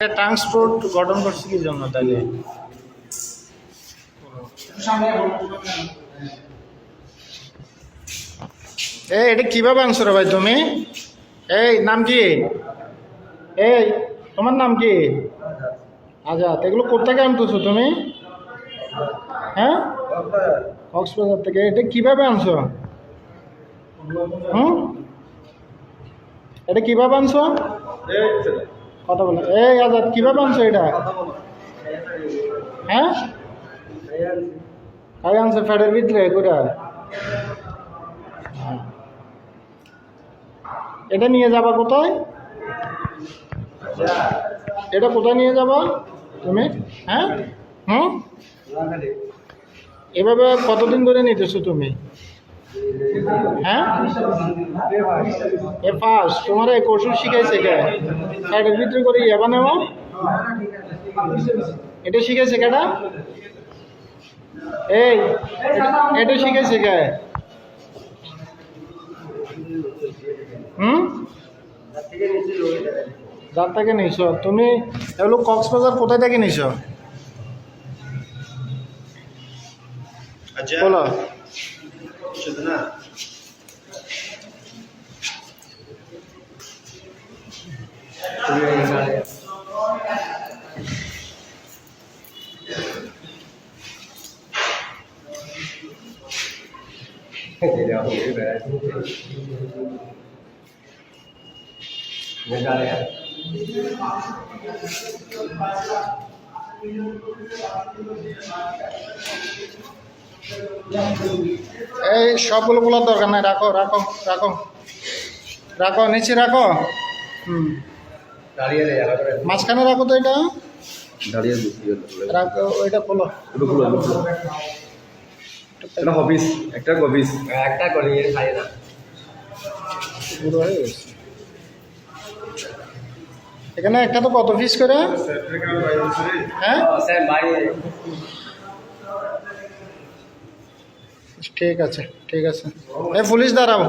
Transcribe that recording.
Transport গঠন করছে কি জন্য তাহলে? এই, এটা কীভাবে আনছো রে ভাই তুমি? এই, নাম কি? এই, তোমার নাম কি? আজাদ। এগুলো কোথেকে আনতেছো তুমি? হ্যাঁ? কক্সবাজার থেকে। এটা কীভাবে আনছো? হুম? এটা কীভাবে আনছো? কথা বলো। এই আজাদ, কীভাবে আনছো এটা? হ্যাঁ? কাই আনছো ফ্যাটের ভিতরে করে এটা নিয়ে যাবা কোথায়? এটা কোথায় নিয়ে যাবা তুমি? হ্যাঁ? হুম? এভাবে কতদিন ধরে নিতেছো তুমি? হ্যাঁ? এ ফার্স্ট তোমার এক ওষুধ শিখাইছে কে? ফ্যাটের ভিতরে করে ইয়াবা নেওয়া এটা শিখাইছে কেটা এই এটা- এটা শিখাইছে কে? হুম? যার থেকে নিছ। তুমি এগুলো কক্সবাজার কোথায় থেকে নিছ? বলো। 吃的呢。不愿意干。太无聊了白。没干练。Thank. এই সবগুলো বলার দরকার নাই রাখো রাখো রাখো। রাখো নিচে রাখো। হুম। মাঝখানে রাখো তো এটা। দাঁড়িয়ে রাখো খোলো। এটা হবিস একটা হবিস একটা করে খাই না। পুরো হয়ে গেছে। এখানে একটা তো কত পিস করে? হ্যাঁ? ঠিক আছে ঠিক আছে। এ পুলিশ দাঁড়াও।